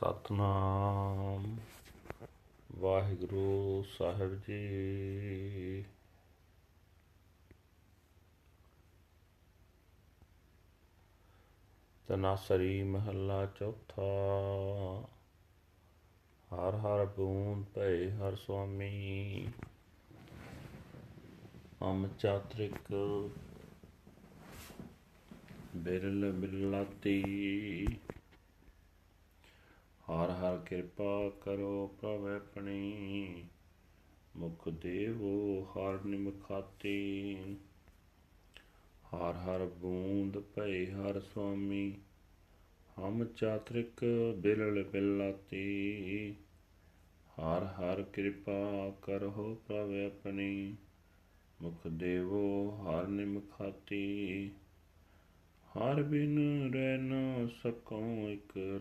ਸਤਨਾਮ। ਵਾਹਿਗੁਰੂ ਸਾਹਿਬ ਜੀ। ਤਨਾਸਰੀ ਮਹੱਲਾ ਚੌਥਾ। ਹਰ ਹਰ ਬੂੰਦ ਭਏ ਹਰ ਸੁਆਮੀ। ਅਮ ਚਾਤ੍ਰਿਕ ਬਿਰਲ ਬਿਰਲਾਤੀ। ਹਰ ਹਰ ਕਿਰਪਾ ਕਰੋ ਪ੍ਰਭ ਆਪਣੀ ਮੁਖ ਦੇਵੋ ਹਰ ਨਿਮਖਾਤੀ। ਹਰ ਹਰ ਬੂੰਦ ਭਏ ਹਰ ਸੁਆਮੀ, ਹਮ ਚਾਤ੍ਰਿਕ ਬਿਰਲ ਬਿਰਲਾਤੀ ਹਰ ਹਰ ਕਿਰਪਾ ਕਰੋ ਪ੍ਰਭ ਆਪਣੀ ਮੁਖ ਦੇਵੋ ਹਰ ਨਿਮਖਾਤੀ। ਹਰ ਬਿਨ ਰਹਿ ਨਾ ਸਕਉ ਇਕ